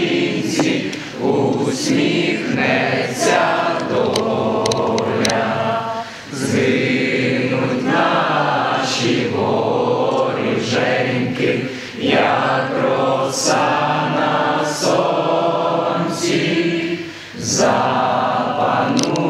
Українці усміхнеться доля, згинуть наші воріженьки, як роса на сонці запанує.